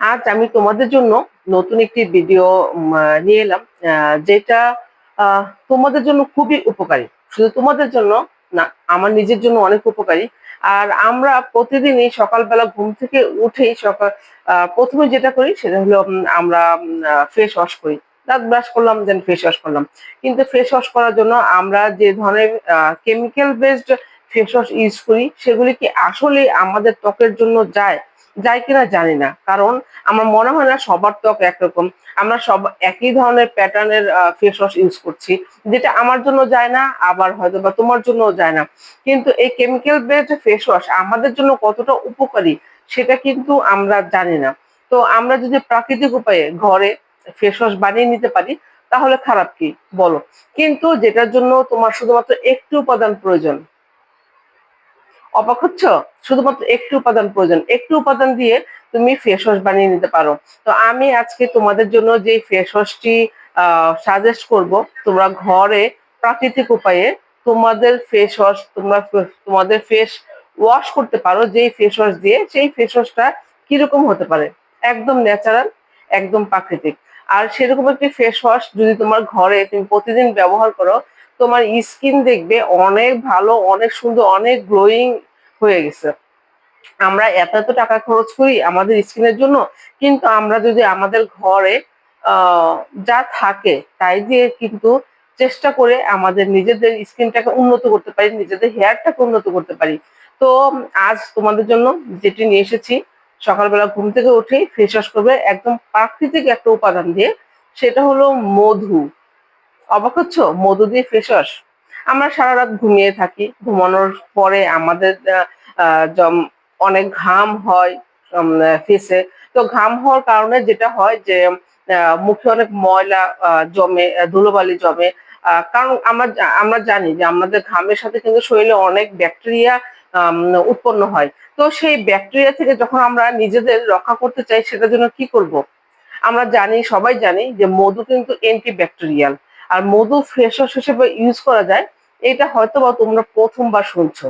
আজ আমি তোমাদের জন্য নতুন একটি ভিডিও নিয়ে এলাম যেটা তোমাদের জন্য খুবই উপকারী। শুধু তোমাদের জন্য না, আমার নিজের জন্য অনেক উপকারী। আর আমরা প্রতিদিনই সকালবেলা ঘুম থেকে উঠেই সকাল প্রথমে যেটা করি, সেটা হলো আমরা ফেস ওয়াশ করি। দাঁত ব্রাশ করলাম দেন ফেস ওয়াশ করলাম। কিন্তু ফেস ওয়াশ করার জন্য আমরা যে ধরনের chemical based face wash use করি, সেগুলি কি আসলে আমাদের ত্বকের জন্য যায়? যায় কিনা জানি না। কারণ আমার মনে হয় না সবার ত্বক একরকম। আমরা সব একই ধরনের প্যাটার্নের ফেস ওয়াশ ইউজ করছি। যেটা আমার জন্য যায় না, আবার হয়তো বা তোমার জন্য যায় না। কিন্তু এই কেমিক্যাল বেসড ফেস ওয়াশ আমাদের জন্য কতটা উপকারী, সেটা কিন্তু আমরা জানি না। তো আমরা যদি প্রাকৃতিক উপায়ে ঘরে ফেস ওয়াশ বানিয়ে নিতে পারি, তাহলে খারাপ কি? বলো। কিন্তু যেটার জন্য তোমার শুধুমাত্র একটু উপাদান প্রয়োজন অবাক হচ্ছ? শুধুমাত্র একটু উপাদান প্রয়োজন। একটু উপাদান দিয়ে তুমি ফেস ওয়াশ বানিয়ে নিতে পারো। তো আমি আজকে তোমাদের জন্য যে ফেস ওয়াশটি সাজেস্ট করব, তোমরা ঘরে প্রাকৃতিক উপায়ে তোমাদের ফেস ওয়াশ তোমরা তোমাদের ফেস ওয়াশ করতে পারো, যেই ফেস ওয়াশ দিয়ে, সেই ফেস ওয়াশটা কীরকম হতে পারে? একদম ন্যাচারাল একদম প্রাকৃতিক। আর সেরকম একটি ফেস ওয়াশ যদি তোমার ঘরে তুমি প্রতিদিন ব্যবহার করো, তোমার স্কিন দেখবে অনেক ভালো, অনেক সুন্দর, অনেক গ্লোয়িং হয়ে গেছে। আমরা এত এত টাকা খরচ করি আমাদের স্কিনের জন্য, কিন্তু আমরা যদি আমাদের ঘরে যা থাকে তাই দিয়ে কিন্তু চেষ্টা করে আমাদের নিজেদের স্কিনটাকে উন্নত করতে পারি, নিজেদের হেয়ারটাকে উন্নত করতে পারি। তো আজ তোমাদের জন্য যেটি নিয়ে এসেছি, সকালবেলা ঘুম থেকে উঠেই ফেস ওয়াশ করবে একদম প্রাকৃতিক একটা উপাদান দিয়ে, সেটা হলো মধু। অবাক হচ্ছ? মধু দিয়ে ফেস ওয়াশ আমরা সারা রাত ঘুমিয়ে থাকি। ঘুমানোর পরে আমাদের অনেক ঘাম হয় ফেসে তো ঘাম হওয়ার কারণে যেটা হয় যে মুখে অনেক ময়লা জমে ধুলোবালি জমে। কারণ আমরা আমরা জানি যে আমাদের ঘামের সাথে কিন্তু শরীরে অনেক ব্যাকটেরিয়া উৎপন্ন হয়। তো সেই ব্যাকটেরিয়া থেকে যখন আমরা নিজেদের রক্ষা করতে চাই সেটার জন্য কি করব? আমরা জানি, সবাই জানি যে মধু কিন্তু অ্যান্টি ব্যাকটেরিয়াল আর মধু ফেস ওয়াশ হিসেবে ইউজ করা যায় এটা হয়তো বা তোমরা প্রথমবার শুনছো।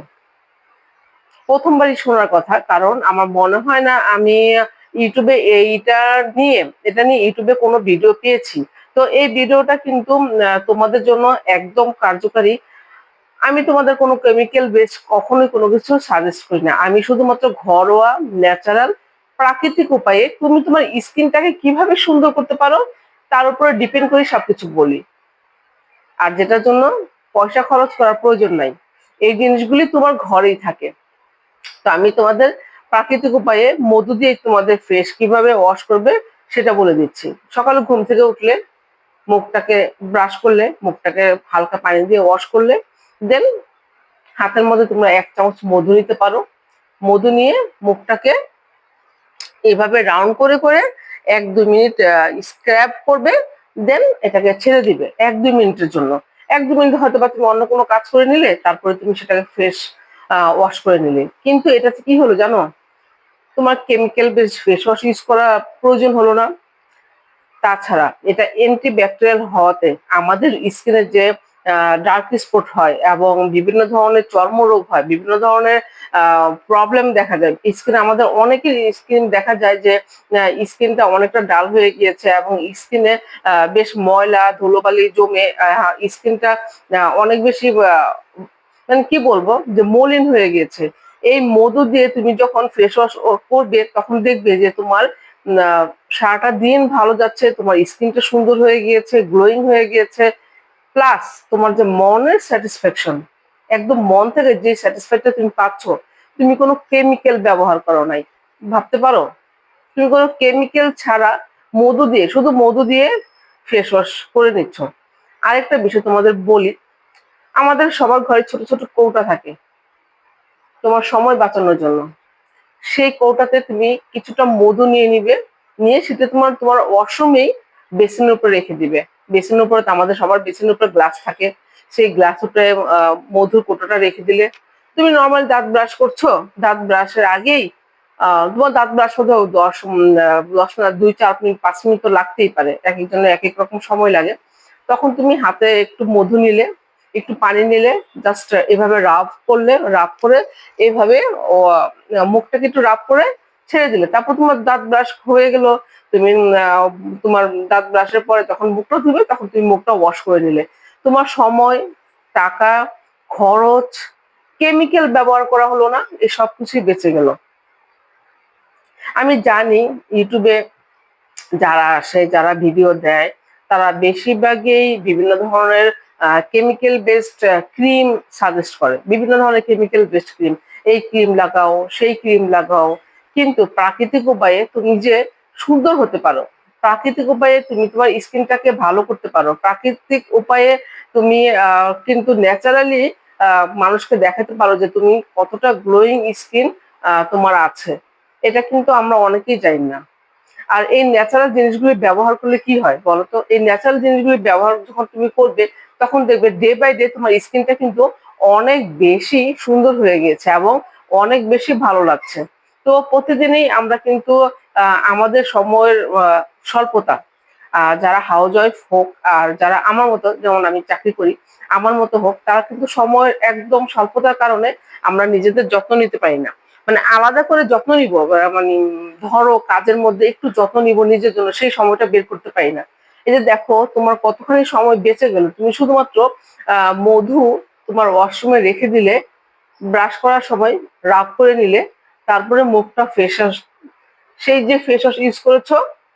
প্রথমবারই শোনার কথা, কারণ আমার মনে হয় না আমি ইউটিউবে এইটা নিয়ে, এটা নিয়ে ইউটিউবে কোনো ভিডিও পেয়েছি। তো এই ভিডিওটা কিন্তু তোমাদের জন্য একদম কার্যকারী। আমি তোমাদের কোনো কেমিক্যাল বেস কখনোই কোনো কিছু সাজেস্ট করি না। আমি শুধুমাত্র ঘরোয়া ন্যাচারাল প্রাকৃতিক উপায়ে তুমি তোমার স্কিনটাকে কীভাবে সুন্দর করতে পারো, তার উপরে ডিপেন্ড করে সবকিছু বলি। আর যেটার জন্য পয়সা খরচ করার প্রয়োজন নাই। এই জিনিসগুলি তোমার ঘরেই থাকে। তো আমি তোমাদের প্রাকৃতিক উপায়ে মধু দিয়ে তোমাদের ফেস কীভাবে ওয়াশ করবে সেটা বলে দিচ্ছি। সকালে ঘুম থেকে উঠলে মুখটাকে ব্রাশ করলে, মুখটাকে হালকা পানি দিয়ে ওয়াশ করলে দেন হাতের মধ্যে তোমরা এক চামচ মধু নিতে পারো। মধু নিয়ে মুখটাকে এভাবে রাউন্ড করে করে এক দুই মিনিট স্ক্র্যাব করবে দেন এটাকে ছেড়ে দিবে এক দুই মিনিটের জন্য। এক দু মিনিট হয়তো বা তুমি অন্য কোনো কাজ করে নিলে, তারপরে তুমি সেটাকে ফ্রেশ ওয়াশ করে নিলে। কিন্তু এটাতে কি হলো জানো? তোমার chemical base face wash use করা প্রয়োজন হলো না। তাছাড়া এটা এন্টি ব্যাকটেরিয়াল হওয়াতে আমাদের স্কিনের যে ডার্ক স্পট হয় এবং বিভিন্ন ধরনের চর্মরোগ হয়, বিভিন্ন ধরনের প্রবলেম দেখা যায় স্কিন আমাদের অনেকের স্কিন দেখা যায় যে স্কিনটা অনেকটা ডাল হয়ে গিয়েছে এবং স্কিনে বেশ ময়লা, ধুলোবালি জমে স্কিনটা অনেক বেশি মানে কি বলব, যে মলিন হয়ে গিয়েছে। এই মধু দিয়ে তুমি যখন ফেস ওয়াশ করবে, তখন দেখবে যে তোমার সারাটা দিন ভালো যাচ্ছে, তোমার স্কিনটা সুন্দর হয়ে গিয়েছে গ্লোয়িং হয়ে গিয়েছে। প্লাস তোমার যে মনের স্যাটিসফ্যাকশন একদম মন থেকে যে স্যাটিসফ্যাকশন তুমি পাচ্ছ, তুমি কোনো কেমিক্যাল ব্যবহার করো নাই। ভাবতে পারো? তুমি কোনো কেমিক্যাল ছাড়া মধু দিয়ে, শুধু মধু দিয়ে ফেস ওয়াশ করে নিচ্ছ। আরেকটা বিষয় তোমাদের বলি, আমাদের সবার ঘরে ছোট ছোট কৌটা থাকে, তোমার সময় বাঁচানোর জন্য। সেই কৌটাতে তুমি কিছুটা মধু নিয়ে নিবে, নিয়ে সেটা তোমার তোমার ওয়াশরুমেই বেসিনের উপরে রেখে দিবে। বেসিনের উপরে আমাদের সবার বেসিনের উপরে গ্লাস থাকে। সেই গ্লাস উপরে মধুর কৌটাটা রেখে দিলে তুমি নর্মাল দাঁত ব্রাশ করছ, দাঁত ব্রাশের আগেই তোমার দাঁত ব্রাশ করতে দশ দশ না দুই চার মিনিট, পাঁচ মিনিট তো লাগতেই পারে। এক একজনের এক এক রকম সময় লাগে। তখন তুমি হাতে একটু মধু নিলে, একটু পানি নিলে জাস্ট এভাবে রাব করলে রাব করে এভাবে মুখটাকে একটু রাব করে ছেড়ে দিলে। তারপর তোমার দাঁত ব্রাশ হয়ে গেল তুমি তোমার দাঁত ব্রাশের পরে যখন মুখটা ধুবে, তখন তুমি মুখটা ওয়াশ করে নিলে। তোমার সময়, টাকা, খরচ কেমিক্যাল ব্যবহার করা হলো না, এই সব কিছুই বেঁচে গেল। আমি জানি ইউটিউবে যারা আসে, যারা ভিডিও দেয়, তারা বেশিরভাগই বিভিন্ন ধরনের কেমিক্যাল বেসড ক্রিম সাজেস্ট করে। বিভিন্ন ধরনের কেমিক্যাল বেসড ক্রিম এই ক্রিম লাগাও, সেই ক্রিম লাগাও। কিন্তু প্রাকৃতিক উপায়ে তুমি যে সুন্দর হতে পারো। প্রাকৃতিক উপায়ে তুমি তোমার স্কিনটাকে ভালো করতে পারো। প্রাকৃতিক উপায়ে তুমি কিন্তু ন্যাচারালি মানুষকে দেখাতে পারো যে তুমি কতটা গ্লোয়িং স্কিন তোমার আছে। এটা কিন্তু আমরা অনেকেই জানি না। আর এই ন্যাচারাল জিনিসগুলি ব্যবহার করলে কি হয় বলতো? এই ন্যাচারাল জিনিসগুলি ব্যবহার যখন তুমি করবে, তখন দেখবে ডে বাই ডে তোমার স্কিনটা কিন্তু অনেক বেশি সুন্দর হয়ে গিয়েছে এবং অনেক বেশি ভালো লাগছে। তো প্রতিদিনই আমরা কিন্তু আমাদের সময়ের স্বল্পতা। যারা হাউস ওয়াইফ হোক আর যারা আমার মতো, যেমন আমি চাকরি করি, আমার মতো হোক, তারা কিন্তু সময়ের একদম স্বল্পতার কারণে আমরা নিজেদের যত্ন নিতে পারি না। মানে আলাদা করে যত্ন নিব মানে ধরো কাজের মধ্যে একটু যত্ন নিব নিজের জন্য, সেই সময়টা বের করতে পারি না। এই যে দেখো, তোমার কতখানি সময় বেঁচে গেল। তুমি শুধুমাত্র মধু তোমার ওয়াশরুমে রেখে দিলে ব্রাশ করার সময় রাব করে নিলে, তারপরে মুখটা ফেস সেই যে ফেস ওয়াশ ইউজ করেছ,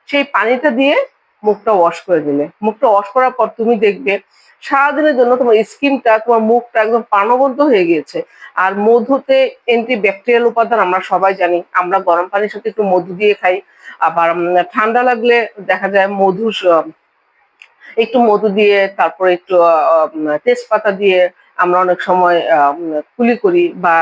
সেই পানিটা দিয়ে মুখটা ওয়াশ করে দিলে। মুখটা ওয়াশ করার পর তুমি দেখবে সারাদিনের জন্য তোমার স্কিনটা, তোমার মুখটা একদম প্রাণবন্ত হয়ে গিয়েছে। আর মধুতে অ্যান্টি ব্যাকটেরিয়াল উপাদান আমরা সবাই জানি। আমরা গরম পানির সাথে একটু মধু দিয়ে খাই। আবার ঠান্ডা লাগলে দেখা যায় মধু একটু মধু দিয়ে, তারপরে একটু তেজপাতা দিয়ে আমরা অনেক সময় কুলি করি বা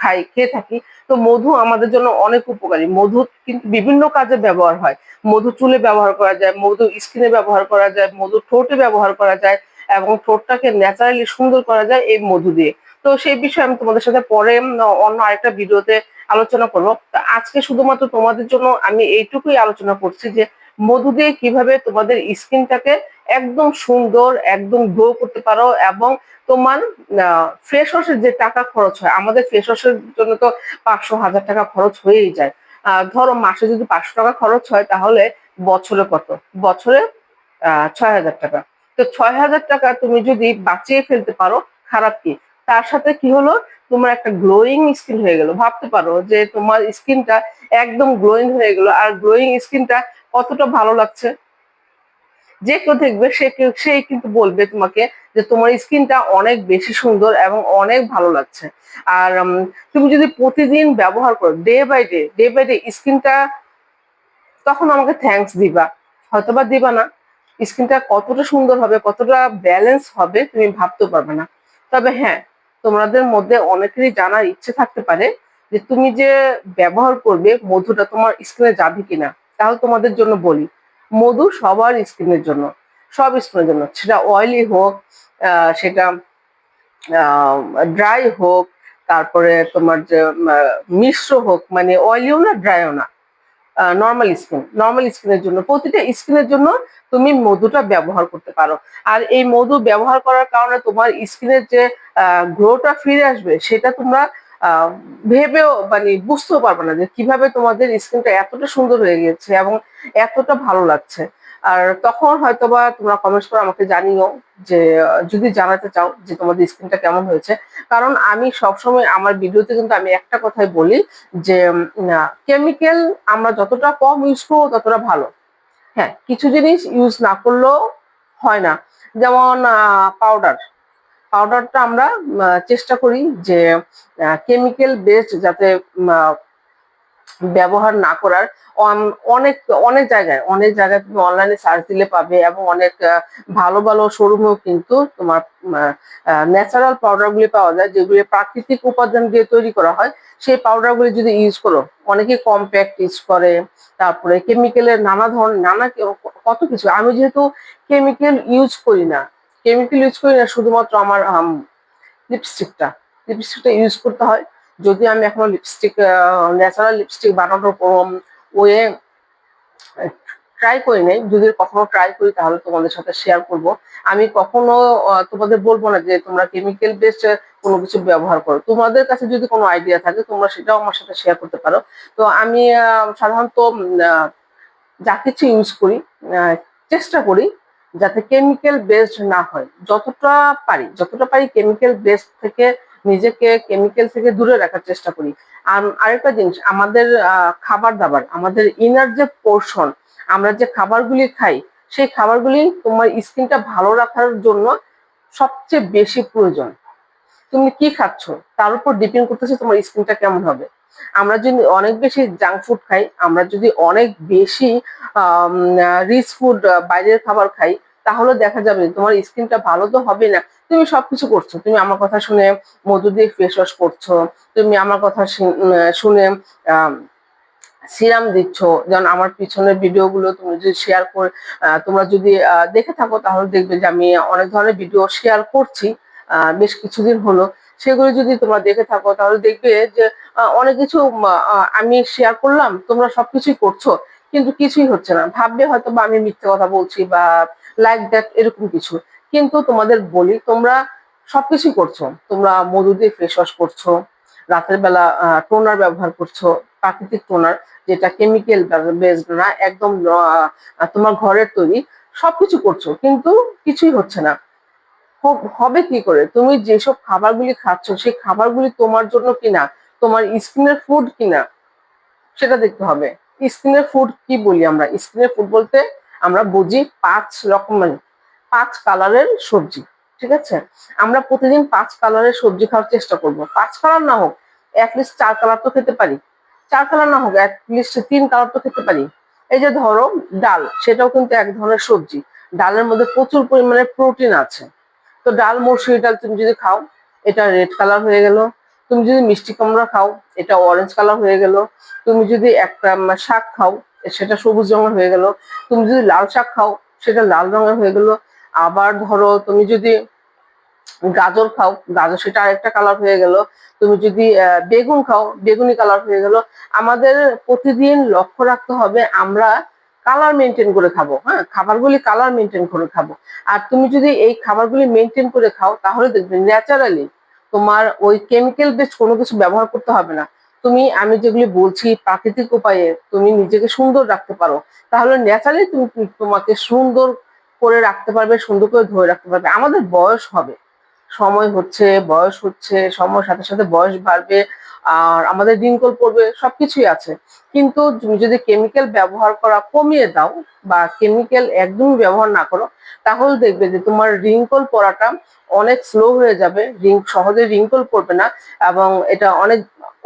খাই, খেয়ে থাকি। তো মধু আমাদের জন্য অনেক উপকারী। মধু কিন্তু বিভিন্ন কাজে ব্যবহার হয়। মধু চুলে ব্যবহার করা যায়, মধু স্কিনে ব্যবহার করা যায়, মধু ঠোঁটে ব্যবহার করা যায় এবং ঠোঁটটাকে ন্যাচারালি সুন্দর করা যায় এই মধু দিয়ে। তো সেই বিষয়ে আমি তোমাদের সাথে পরে অন্য আরেকটা ভিডিওতে আলোচনা করব। আজকে শুধুমাত্র তোমাদের জন্য আমি এইটুকুই আলোচনা করছি যে মধু দিয়ে কীভাবে তোমাদের স্কিনটাকে একদম সুন্দর, একদম গ্রো করতে পারো এবং তোমার ফ্রেশ ওয়াশের যে টাকা খরচ হয়, আমাদের ফেস ওয়াশের জন্য তো পাঁচশো, হাজার টাকা খরচ হয়েই যায়। ধরো মাসে যদি পাঁচশো টাকা খরচ হয় তাহলে বছরে কত? বছরে ছয় হাজার টাকা। তো ছয় হাজার টাকা তুমি যদি বাঁচিয়ে ফেলতে পারো, খারাপ কি? তার সাথে কি হলো? তোমার একটা গ্লোয়িং স্কিন হয়ে গেল। ভাবতে পারো যে তোমার স্কিনটা একদম গ্লোয়িং হয়ে গেল। আর গ্লোয়িং স্কিনটা কতটা ভালো লাগছে। যে কেউ দেখবে, সে সেই কিন্তু বলবে তোমাকে যে তোমার স্কিনটা অনেক বেশি সুন্দর এবং অনেক ভালো লাগছে। আর তুমি যদি প্রতিদিন ব্যবহার করো day by day day by day স্কিনটা, তখন আমাকে থ্যাঙ্কস দিবা। হয়তোবা দিবা না। স্কিনটা কতটা সুন্দর হবে, কতটা ব্যালেন্স হবে, তুমি ভাবতে পারবে না। তবে হ্যাঁ তোমাদের মধ্যে অনেকেরই জানার ইচ্ছে থাকতে পারে যে তুমি যে ব্যবহার করবে, মধুটা তোমার স্কিনে যাবে কিনা। তাহলে তোমাদের জন্য বলি। মধু সবার স্কিনের জন্য, সব স্কিনের জন্য। সেটা অয়েলি হোক সেটা ড্রাই হোক, তারপরে তোমার যে মিশ্র হোক মানে অয়েলিও না ড্রাইও না নর্মাল স্কিন নর্মাল স্কিনের জন্য। প্রতিটা স্কিনের জন্য তুমি মধুটা ব্যবহার করতে পারো। আর এই মধু ব্যবহার করার কারণে তোমার স্কিনের যে গ্লোটা ফিরে আসবে, সেটা তোমরা ভেবেও মানে বুঝতেও পারবে না যে কীভাবে তোমাদের স্কিনটা এতটা সুন্দর হয়ে গেছে এবং এতটা ভালো লাগছে। আর তখন হয়তোবা তোমরা কমেন্টস করে আমাকে জানিও যে, যদি জানাতে চাও যে তোমাদের স্কিনটা কেমন হয়েছে। কারণ আমি সবসময় আমার ভিডিওতে কিন্তু আমি একটা কথাই বলি যে কেমিক্যাল আমরা যতটা কম ইউজ করব ততটা ভালো। হ্যাঁ কিছু জিনিস ইউজ না করলেও হয় না। যেমন পাউডার পাউডারটা আমরা চেষ্টা করি যে কেমিক্যাল বেসড যাতে ব্যবহার না করার। অন- অনেক অনেক জায়গায় অনেক জায়গায় তুমি অনলাইনে সার্চ দিলে পাবে এবং অনেক ভালো ভালো শোরুমেও কিন্তু তোমার ন্যাচারাল পাউডার গুলি পাওয়া যায়, যেগুলি প্রাকৃতিক উপাদান দিয়ে তৈরি করা হয়। সেই পাউডার গুলি যদি ইউজ করো, অনেকে কম্প্যাক্ট ইউজ করে, তারপরে কেমিক্যালের নানা ধরনের, নানা কত কিছু। আমি যেহেতু কেমিক্যাল ইউজ করি না কেমিক্যাল ইউজ করি না, শুধুমাত্র আমার লিপস্টিকটা লিপস্টিকটা ইউজ করতে হয়। যদি আমি এখনও লিপস্টিক ন্যাচারাল লিপস্টিক বানানোর ওয়ে ট্রাই করি নাই, যদি কখনো ট্রাই করি, তাহলে তোমাদের সাথে শেয়ার করব। আমি কখনো তোমাদের বলব না যে তোমরা কেমিক্যাল বেসড কোনো কিছু ব্যবহার করো। তোমাদের কাছে যদি কোনো আইডিয়া থাকে, তোমরা সেটাও আমার সাথে শেয়ার করতে পারো। তো আমি সাধারণত যা কিছু ইউজ করি চেষ্টা করি যাতে কেমিক্যাল বেসড না হয়। যতটা পারি যতটা পারি কেমিক্যাল বেসড থেকে নিজেকে কেমিক্যাল থেকে দূরে রাখার চেষ্টা করি। আর আরেকটা জিনিস, আমাদের খাবার দাবার, আমাদের ইনার যে পোর্শন আমরা যে খাবারগুলি খাই, সেই খাবারগুলি তোমার স্কিনটা ভালো রাখার জন্য সবচেয়ে বেশি প্রয়োজন। তুমি কি খাচ্ছ? তার উপর ডিপেন্ড করতেছে তোমার স্কিনটা কেমন হবে। আমরা যদি অনেক বেশি জাঙ্ক ফুড খাই, আমরা যদি অনেক বেশি রিচ ফুড বাইরের খাবার খাই, তাহলে দেখা যাবে তোমার স্কিনটা ভালো তো হবে না। তুমি সবকিছু করছ। তুমি আমার কথা শুনে মধু দিয়ে ফেস ওয়াশ করছ। তুমি আমার কথা শুন- সিরাম দিচ্ছ। যেমন আমার পিছনের ভিডিওগুলো তুমি যদি শেয়ার করে তোমরা যদি দেখে থাকো, তাহলে দেখবে যে আমি অনেক ধরনের ভিডিও শেয়ার করছি। বেশ কিছুদিন হলো। সেগুলো যদি তোমরা দেখে থাকো, তাহলে দেখবে যে অনেক কিছু আমি শেয়ার করলাম, তোমরা সবকিছুই করছ, কিন্তু কিছুই হচ্ছে না। ভাববে হয়তো বা আমি মিথ্যে কথা বলছি বা লাইক দ্যাট এরকম কিছু। কিন্তু তোমাদের বলি, তোমরা সবকিছুই করছ। তোমরা মধু দিয়ে ফেস ওয়াশ করছ, রাতের বেলা টোনার ব্যবহার করছ, প্রাকৃতিক টোনার যেটা কেমিক্যাল বেসড না, একদম তোমার ঘরের তৈরি, সবকিছু করছ, কিন্তু কিছুই হচ্ছে না। হব- কি করে? তুমি যেসব খাবারগুলি খাচ্ছ, সেই খাবারগুলি তোমার জন্য কিনা? তোমার স্কিনের ফুড কিনা? সেটা দেখতে হবে। স্কিনের ফুড কি বলি আমরা? স্কিনের ফুড বলতে আমরা বুঝি পাঁচ রকমের পাঁচ কালারের সবজি, ঠিক আছে? আমরা প্রতিদিন পাঁচ কালারের সবজি খাওয়ার চেষ্টা করব। পাঁচ কালার না হোক অ্যাটলিস্ট চার কালার তো খেতে পারি। চার কালার না হোক অ্যাটলিস্ট তিন কালার তো খেতে পারি। এই যে ধরো ডাল, সেটাও কিন্তু এক ধরনের সবজি। ডালের মধ্যে প্রচুর পরিমাণে প্রোটিন আছে। তো ডাল মসুরি ডাল তুমি যদি খাও, এটা রেড কালার হয়ে গেল। তুমি যদি মিষ্টি কুমড়া খাও, এটা অরেঞ্জ কালার হয়ে গেল। তুমি যদি একটা শাক খাও, সেটা সবুজ রঙের হয়ে গেল। তুমি যদি লাল শাক খাও, সেটা লাল রঙের হয়ে গেল। আবার ধরো তুমি যদি গাজর খাও, গাজর সেটা আরেকটা কালার হয়ে গেল। তুমি যদি বেগুন খাও, বেগুনি কালার হয়ে গেল। আমাদের প্রতিদিন লক্ষ্য রাখতে হবে, আমরা কালার মেনটেন করে খাব হ্যাঁ? খাবারগুলি কালার মেনটেন করে খাব। আর তুমি যদি এই খাবারগুলি মেনটেন করে খাও, তাহলে দেখবে ন্যাচারালি তোমার ওই কেমিক্যাল বেস কোনো কিছু ব্যবহার করতে হবে না। তুমি, আমি যেগুলি বলছি প্রাকৃতিক উপায়ে তুমি নিজেকে সুন্দর রাখতে পারো। তাহলে ন্যাচারালি তুমি তোমাকে সুন্দর করে রাখতে পারবে, সুন্দর করে ধরে রাখতে পারবে। আমাদের বয়স হবে। সময় হচ্ছে, বয়স হচ্ছে, সময়ের সাথে সাথে বয়স বাড়বে। আর আমাদের রিঙ্কল পড়বে সবকিছুই আছে। কিন্তু তুমি যদি কেমিক্যাল ব্যবহার করা কমিয়ে দাও বা কেমিক্যাল একদমই ব্যবহার না করো, তাহলে দেখবে যে তোমার রিঙ্কল পড়াটা অনেক স্লো হয়ে যাবে। রিং সহজে রিঙ্কল পড়বে না এবং এটা অনেক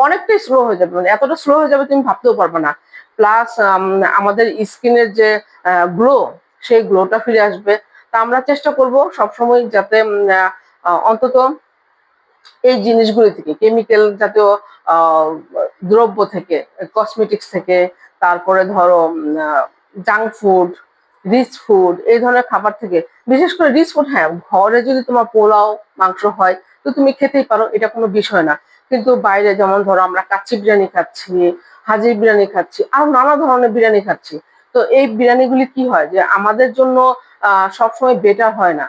অনেকটাই স্লো হয়ে যাবে। মানে এতটা স্লো হয়ে যাবে তুমি ভাবতেও পারবে না। প্লাস আমাদের স্কিনের যে গ্লো সেই গ্লোটা ফিরে আসবে। তা আমরা চেষ্টা করব সবসময় যাতে অন্তত এই জিনিসগুলি থেকে কেমিক্যাল জাতীয় দ্রব্য থেকে কসমেটিক্স থেকে, তারপরে ধরো জাঙ্ক ফুড রিচ ফুড এই ধরনের খাবার থেকে, বিশেষ করে রিচ ফুড হ্যাঁ ঘরে যদি তোমার পোলাও, মাংস হয়, তো তুমি খেতেই পারো, এটা কোনো বিষয় না। কিন্তু বাইরে যেমন ধরো আমরা কাচ্চি বিরিয়ানি খাচ্ছি হাজির বিরিয়ানি খাচ্ছি, আর নানা ধরনের বিরিয়ানি খাচ্ছি। তো এই বিরিয়ানিগুলি কি হয়? যে আমাদের জন্য সবসময় বেটার হয় না।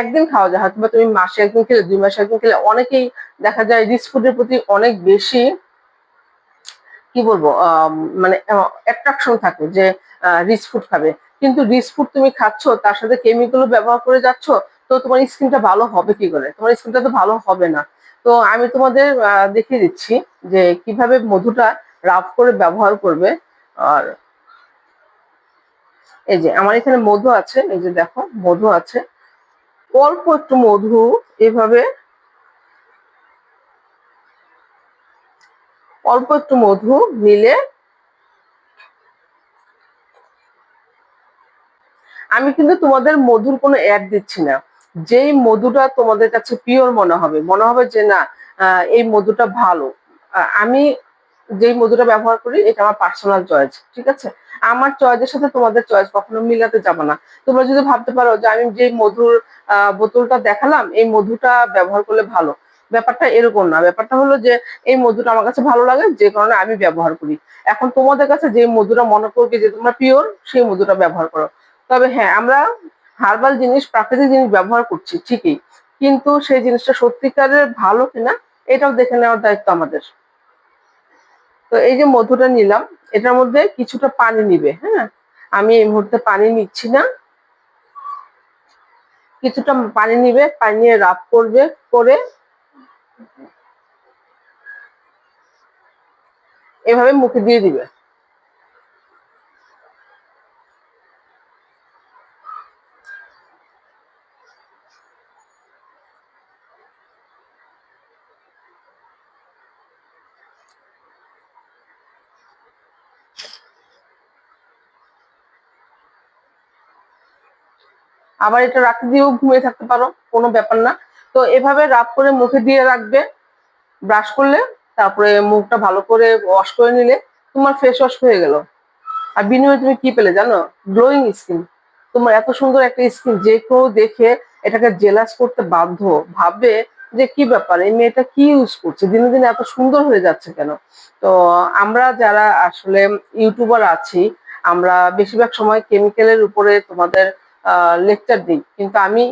একদিন খাওয়া যায় হয়তো তুমি মাসে একদিন খেলে, দুই মাসে একদিন খেলে, অনেকেই দেখা যায় রিচ ফুডের প্রতি অনেক বেশি, কি বলব মানে অ্যাট্রাকশন থাকে যে রিচ ফুড খাবে। কিন্তু রিচ ফুড তুমি খাচ্ছ, তার সাথে কেমিক্যালও ব্যবহার করে যাচ্ছ, তো তোমার স্কিনটা ভালো হবে কি করে? তোমার স্কিনটা তো ভালো হবে না। তো আমি তোমাদের দেখিয়ে দিচ্ছি যে কীভাবে মধুটা রাফ করে ব্যবহার করবে। আর এই যে, আমার এখানে মধু আছে, এই যে দেখো, মধু আছে। অল্প একটু মধু এভাবে। অল্প একটু মধু নিলে আমি কিন্তু তোমাদের মধুর কোনো অ্যাড দিচ্ছি না। যেই মধুটা তোমাদের কাছে পিওর মনে হবে মনে হবে যে না এই মধুটা ভালো। আমি যেই মধুটা ব্যবহার করি, এটা আমার পার্সোনাল চয়েস ঠিক আছে? আমার চয়েসের সাথে তোমাদের চয়েস কখনো মিলাতে যাবে না। তোমরা যদি ভাবতে পারো যে আমি যে মধুর বোতলটা দেখালাম, এই মধুটা ব্যবহার করলে ভালো। ব্যাপারটা এরকম না। ব্যাপারটা হলো যে, এই মধুটা আমার কাছে ভালো লাগে, যে কারণে আমি ব্যবহার করি। এখন তোমাদের কাছে যে মধুটা মনে করবে যে তোমরা পিওর সেই মধুটা ব্যবহার করো। তবে হ্যাঁ আমরা হার্বাল জিনিস, প্রাকৃতিক জিনিস ব্যবহার করছি, ঠিকই। কিন্তু সেই জিনিসটা সত্যিকারের ভালো কিনা, এটাও দেখে নেওয়ার দায়িত্ব আমাদের। তো এই যে মধুটা নিলাম, এটার মধ্যে কিছুটা পানি নিবে হ্যাঁ? আমি এই মুহূর্তে পানি নিচ্ছি না। কিছুটা পানি নিবে, পানি নিয়ে রাব করবে, করে এভাবে মুখে দিয়ে দিবে। আবার এটা রাতে দিয়েও ঘুমিয়ে থাকতে পারো, কোনো ব্যাপার না। তো এভাবে রাব করে মুখে দিয়ে রাখবে ব্রাশ করলে, তারপরে মুখটা ভালো করে ওয়াশ করে নিলে তোমার ফেস ওয়াশ হয়ে গেল। আর বিনিময়ে তুমি কি পেলে জানো? গ্লোয়িং স্কিন তোমার এত সুন্দর একটা স্কিন যে কেউ দেখে এটাকে জেলাস করতে বাধ্য ভাববে যে কি ব্যাপার, এই মেয়েটা কি ইউজ করছে? দিনে দিনে এত সুন্দর হয়ে যাচ্ছে কেন? তো আমরা যারা আসলে ইউটিউবার আছি, আমরা বেশিরভাগ সময় কেমিক্যালের উপরে তোমাদের লেকচার দিই। কিন্তু আমি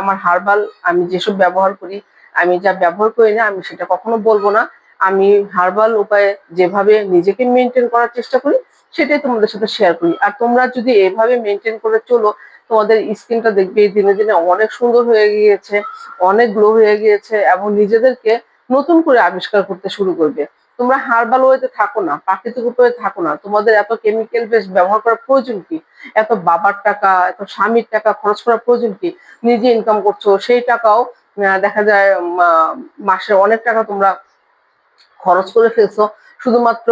আমার হার্বাল আমি যেসব ব্যবহার করি, আমি যা ব্যবহার করি না, আমি সেটা কখনো বলব না। আমি হার্বাল উপায়ে যেভাবে নিজেকে মেনটেন করার চেষ্টা করি, সেটাই তোমাদের সাথে শেয়ার করি। আর তোমরা যদি এভাবে মেনটেন করে চলো, তোমাদের স্কিনটা দেখবে দিনে দিনে অনেক সুন্দর হয়ে গিয়েছে, অনেক গ্লো হয়ে গিয়েছে এবং নিজেদেরকে নতুন করে আবিষ্কার করতে শুরু করবে। তোমরা হার্বাল ওয়েতে থাকো না, প্রাকৃতিক উপায়ে থাকো না। তোমাদের এত কেমিক্যাল বেস ব্যবহার করার প্রয়োজন কি? এত বাবার টাকা, এত স্বামীর টাকা খরচ করার প্রয়োজন কি? নিজে ইনকাম করছ, সেই টাকাও দেখা যায় মাসে অনেক টাকা তোমরা খরচ করে ফেলছো, শুধুমাত্র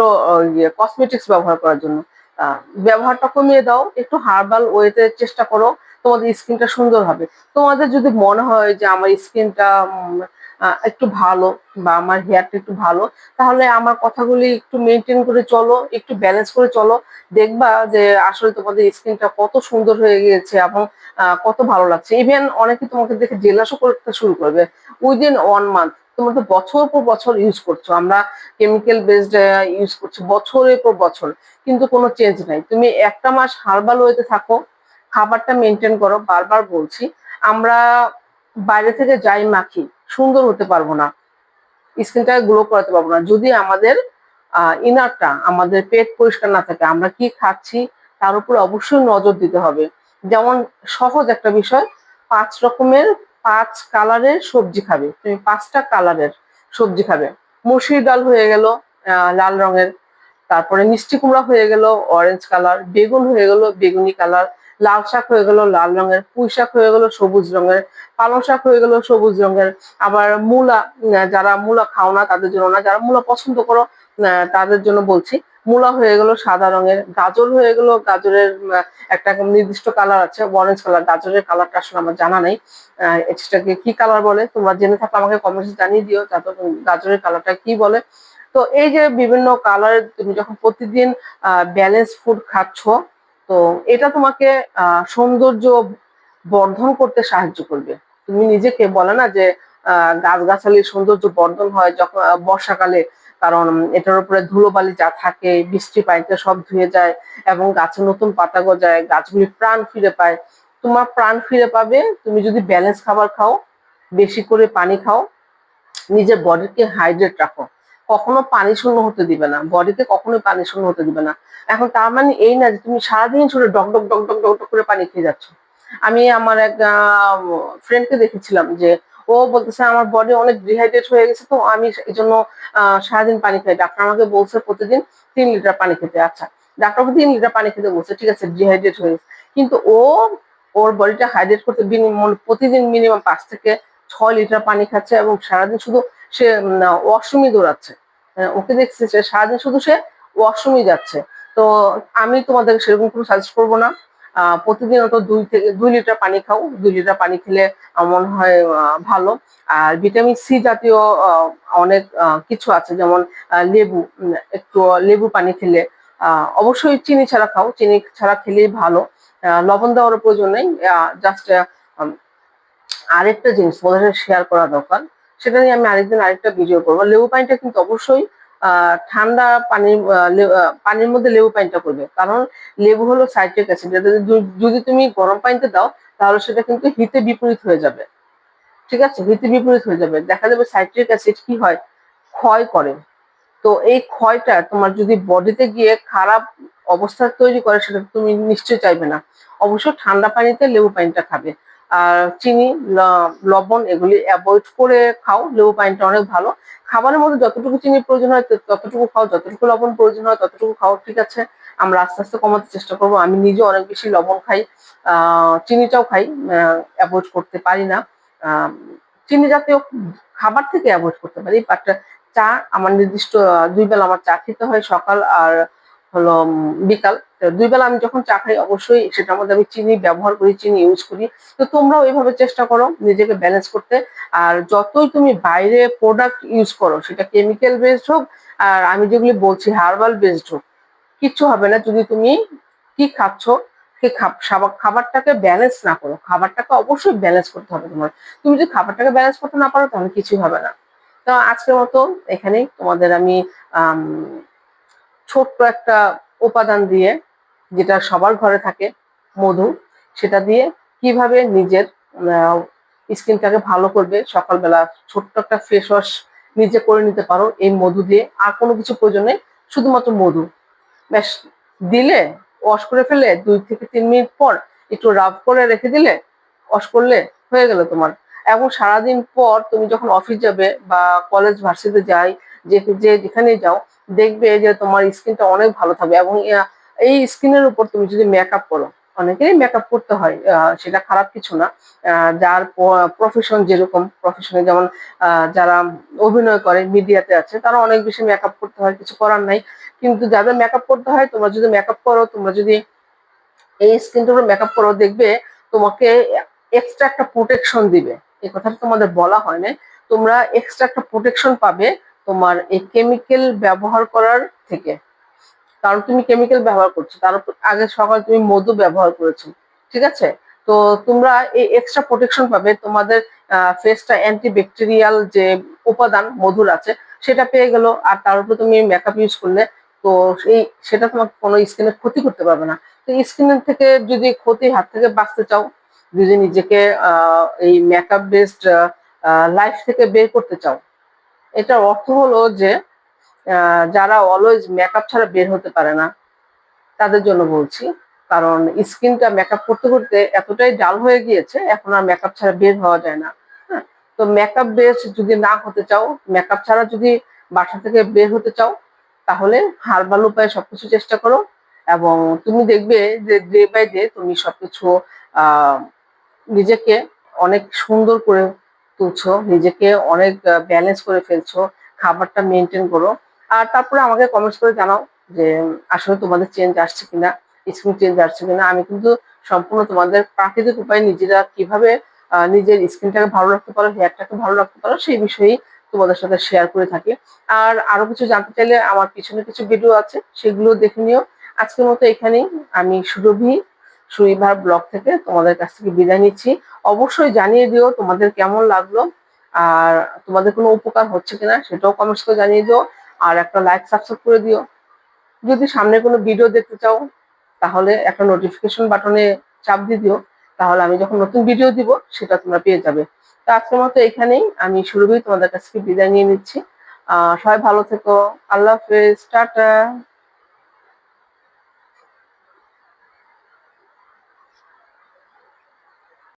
ইয়ে কসমেটিক্স ব্যবহার করার জন্য। ব্যবহারটা কমিয়ে দাও, একটু হার্বাল ওয়েতে চেষ্টা করো, তোমাদের স্কিনটা সুন্দর হবে। তোমাদের যদি মনে হয় যে আমার স্কিনটা একটু ভালো বা আমার হেয়ারটা একটু ভালো, তাহলে আমার কথাগুলি একটু মেনটেন করে চলো, একটু ব্যালেন্স করে চলো, দেখবা যে আসলে তোমাদের স্কিনটা কত সুন্দর হয়ে গিয়েছে এবং কত ভালো লাগছে। ইভেন অনেকে তোমাকে দেখে জেলাসও করতে শুরু করবে। উইদিন ওয়ান মান্থ তোমরা তো বছর পর বছর ইউজ করছ। আমরা কেমিক্যাল বেসড ইউজ করছি বছরের পর বছর, কিন্তু কোনো চেঞ্জ নাই। তুমি একটা মাস হার্বাল ওয়েতে থাকো, খাবারটা মেনটেন করো, বারবার বলছি, আমরা বাইরে থেকে যাই মাখি সুন্দর হতে পারব না। স্কিনটাকে গ্লো করাতে পারব না। যদি আমাদের ইনারটা আমাদের পেট পরিষ্কার না থাকে, আমরা কি খাচ্ছি, তার উপর অবশ্যই নজর দিতে হবে। যেমন সহজ একটা বিষয়, পাঁচ রকমের পাঁচ কালারের সবজি খাবে। তুমি পাঁচটা কালারের সবজি খাবে। মসুর ডাল হয়ে গেল লাল রঙের। তারপরে মিষ্টি কুমড়া হয়ে গেল অরেঞ্জ কালার বেগুন হয়ে গেল, বেগুনি কালার লাল শাক হয়ে গেল, লাল রঙের পুঁই শাক হয়ে গেল, সবুজ রঙের পালং শাক হয়ে গেল, সবুজ রঙের। আবার মূলা যারা মূলা খাও না, তাদের জন্য না, যারা মূলা পছন্দ করো তাদের জন্য বলছি, মূলা হয়ে গেল সাদা রঙের, গাজর হয়ে গেল, গাজরের একটা নির্দিষ্ট কালার আছে অরেঞ্জ কালার গাজরের কালারটা আসলে আমার জানা নেই। এটাকে কি কালার বলে, তোমরা জেনে থাকলে আমাকে কমেন্টে জানিয়ে দিও তারপর গাজরের কালারটা কি বলে। তো এই যে বিভিন্ন কালার তুমি যখন প্রতিদিন ব্যালেন্স ফুড খাচ্ছ তো এটা তোমাকে সৌন্দর্য বর্ধন করতে সাহায্য করবে। তুমি নিজেকে বলে না যে গাছগাছালির সৌন্দর্য বর্ধন হয় যখন বর্ষাকালে। কারণ এটার উপরে ধুলোবালি যা থাকে, বৃষ্টি পানিতে সব ধুয়ে যায় এবং গাছে নতুন পাতা গজায়, গাছগুলি প্রাণ ফিরে পায়। তোমার প্রাণ ফিরে পাবে, তুমি যদি ব্যালেন্স খাবার খাও, বেশি করে পানি খাও, নিজের বডিকে হাইড্রেট রাখো। কখনো পানি শূন্য হতে দিবে না বডিকে কখনোই পানি শূন্য হতে দিবে না। এখন তার মানে এই না যে তুমি সারাদিন শুধু ডক ডক ডক ডক ডক করে পানি খেয়ে যাচ্ছ। আমি আমার এক ফ্রেন্ডকে দেখেছিলাম যে ও বলতেছে, আমার বডি অনেক ডিহাইড্রেট হয়ে গেছে তো আমি এই জন্য সারাদিন পানি খাই। ডাক্তার আমাকে বলছে প্রতিদিন তিন লিটার পানি খেতে। আচ্ছা ডাক্তারকে তিন লিটার পানি খেতে বলছে, ঠিক আছে ডিহাইড্রেট হয়ে গেছে। কিন্তু ও, ওর বডিটা হাইড্রেট করতে প্রতিদিন মিনিমাম পাঁচ থেকে ছয় লিটার পানি খাচ্ছে এবং সারাদিন শুধু সে ওয়াশরুমই দৌড়াচ্ছে। ওকে দেখছি সে সারাদিন শুধু সে ওয়াশরুমই যাচ্ছে। তো আমি তোমাদের সেরকম কোনো সাজেস্ট করব না। প্রতিদিনত দুই থেকে, দুই লিটার পানি খাও। দুই লিটার পানি খেলে মনে হয় ভালো। আর ভিটামিন সি জাতীয় অনেক কিছু আছে। যেমন লেবু একটু লেবু পানি খেলে অবশ্যই চিনি ছাড়া খাও। চিনি ছাড়া খেলেই ভালো। লবণ দেওয়ার প্রয়োজন নেই। জাস্ট আরেকটা জিনিস ওদের শেয়ার করা দরকার। সেটা নিয়ে আমি আরেকদিন আরেকটা ভিডিও করব। লেবু পানিটা কিন্তু অবশ্যই ঠান্ডা পানির পানির মধ্যে লেবু পানিটা করবে। কারণ লেবু হলো সাইট্রিক অ্যাসিড। যদি তুমি গরম পানিতে দাও, তাহলে সেটা কিন্তু হিতে বিপরীত হয়ে যাবে। ঠিক আছে? হিতে বিপরীত হয়ে যাবে। দেখা যাবে সাইট্রিক অ্যাসিড কি হয়? ক্ষয় করে। তো এই ক্ষয়টা তোমার যদি বডিতে গিয়ে খারাপ অবস্থা তৈরি করে, সেটা তুমি নিশ্চয়ই চাইবে না। অবশ্য ঠান্ডা পানিতে লেবু পানিটা খাবে। আর চিনি লবণ এগুলি অ্যাভয়েড করে খাও। লেবু পানিটা অনেক ভালো। খাবারের মধ্যে যতটুকু চিনি প্রয়োজন হয় ততটুকু খাও। যতটুকু লবণ প্রয়োজন হয়, ততটুকু খাও, ঠিক আছে? আমরা আস্তে আস্তে কমাতে চেষ্টা করব। আমি নিজে অনেক বেশি লবণ খাই চিনিটাও খাই অ্যাভয়েড করতে পারি না। চিনি জাতীয় খাবার থেকে অ্যাভয়েড করতে পারি বাট চা আমার নির্দিষ্ট দুই বেলা আমার চা খেতে হয় সকাল আর হলো বিকাল। দুই বেলা আমি যখন চা খাই, অবশ্যই সেটার মধ্যে আমি চিনি ব্যবহার করি, চিনি ইউজ করি। তো তোমরাও এইভাবে চেষ্টা করো নিজেকে ব্যালেন্স করতে। আর যতই তুমি বাইরে প্রোডাক্ট ইউজ করো, সেটা কেমিক্যাল বেসড হোক, আর আমি যেগুলি বলছি হার্বাল বেসড হোক, কিচ্ছু হবে না। যদি তুমি কি খাচ্ছ খাবারটাকে ব্যালেন্স না করো, খাবারটাকে অবশ্যই ব্যালেন্স করতে হবে তোমার। তুমি যদি খাবারটাকে ব্যালেন্স করতে না পারো, তাহলে কিছুই হবে না। তো আজকের মতো এখানেই তোমাদের আমি, ছোট্ট একটা উপাদান দিয়ে যেটা সবার ঘরে থাকে, মধু, সেটা দিয়ে কীভাবে নিজের স্কিনটাকে ভালো করবে, সকালবেলা ছোট্ট একটা ফেস ওয়াশ নিজে করে নিতে পারো, এই মধু দিয়ে। আর কোনো কিছু প্রয়োজন শুধুমাত্র মধু। ব্যাস, দিলে ওয়াশ করে ফেলে, দুই থেকে তিন মিনিট পর একটু রাব করে রেখে দিলে ওয়াশ করলে হয়ে গেল তোমার। এবং সারাদিন পর তুমি যখন অফিস যাবে বা কলেজ ভার্সিতে যাই, যে যেখানে যাও, দেখবে যে তোমার স্কিনটা অনেক ভালো থাকবে এবং এই স্কিনের উপর তুমি যদি মেকআপ করো, অনেকেরই মেকআপ করতে হয় সেটা খারাপ কিছু না যার প্রফেশন যেরকম প্রফেশনে যেমন যারা অভিনয় করে মিডিয়াতে আছে, তারা অনেক বেশি মেকআপ করতে হয়, কিছু করার নাই। কিন্তু যাদের মেকআপ করতে হয়, তোমরা যদি মেকআপ করো, তোমরা যদি এই স্কিনটার উপর মেকআপ করো, দেখবে তোমাকে এক্সট্রা একটা প্রোটেকশন দিবে। এই কথাটা তোমাদের বলা হয় না তোমরা এক্সট্রা একটা প্রোটেকশন পাবে তোমার এই কেমিক্যাল ব্যবহার করার থেকে। কারণ তুমি কেমিক্যাল ব্যবহার করছ। তার আগে সকালে তুমি মধু ব্যবহার করেছ। ঠিক আছে? তো তোমরা এই এক্সট্রা প্রোটেকশন পাবে। তোমাদের ফেসটা অ্যান্টিব্যাকটেরিয়াল যে উপাদান, মধুর আছে, সেটা পেয়ে গেল। আর তার উপর তুমি মেকআপ ইউজ করলে, তো এই সেটা তোমার কোনো স্কিনের ক্ষতি করতে পারবে না। তো স্কিনের থেকে যদি ক্ষতি হাত থেকে বাঁচতে চাও, যদি নিজেকে এই মেকআপ বেসড লাইফ থেকে বের করতে চাও, এটার অর্থ হলো যে যারা অলওয়েজ মেকআপ ছাড়া বের হতে পারে না, তাদের জন্য বলছি। কারণ স্কিনটা মেকআপ করতে করতে এতটাই ডাল হয়ে গিয়েছে, এখন আর মেকআপ ছাড়া বের হওয়া যায় না। হ্যাঁ তো মেকআপ বেস যদি না হতে চাও মেকআপ ছাড়া যদি বাসা থেকে বের হতে চাও, তাহলে হার্বাল উপায়ে সবকিছু চেষ্টা করো এবং তুমি দেখবে যে ডে বাই ডে তুমি সবকিছু নিজেকে অনেক সুন্দর করে তুলছো, নিজেকে অনেক ব্যালেন্স করে ফেলছো, খাবারটা মেনটেন করো। আর তারপরে আমাকে কমেন্টস করে জানাও যে, আসলে তোমাদের চেঞ্জ আসছে কিনা স্কিন চেঞ্জ আসছে কিনা। আমি কিন্তু সম্পূর্ণ তোমাদের প্রাকৃতিক উপায়ে নিজেরা কীভাবে নিজের স্কিনটাকে ভালো রাখতে পারো হেয়ারটাকে ভালো রাখতে পারো, সেই বিষয়েই তোমাদের সাথে শেয়ার করে থাকি। আর আরও কিছু জানতে চাইলে আমার পিছনে কিছু ভিডিও আছে, সেগুলো দেখে নিও। আজকের মতো এখানেই আমি সুরভি সুইভার ব্লগ থেকে তোমাদের কাছ থেকে বিদায় নিচ্ছি। অবশ্যই জানিয়ে দিও তোমাদের কেমন লাগল, আর তোমাদের কোনো উপকার হচ্ছে কিনা, সেটাও কমেন্টস করে জানিয়ে দিও। আর একটা লাইক সাবস্ক্রাইব করে দিও। যদি সামনে কোনো ভিডিও দেখতে চাও, তাহলে একটা নোটিফিকেশন বাটনে চাপ দিয়ে দিও। তাহলে আমি যখন নতুন ভিডিও দিব, সেটা তোমরা পেয়ে যাবে। তো আজকের মতো এখানেই আমি শুরুতেই তোমাদের কাছ বিদায় নিয়ে নিচ্ছি। সবাই ভালো থেকো। আল্লাহ হাফেজ। টাটা।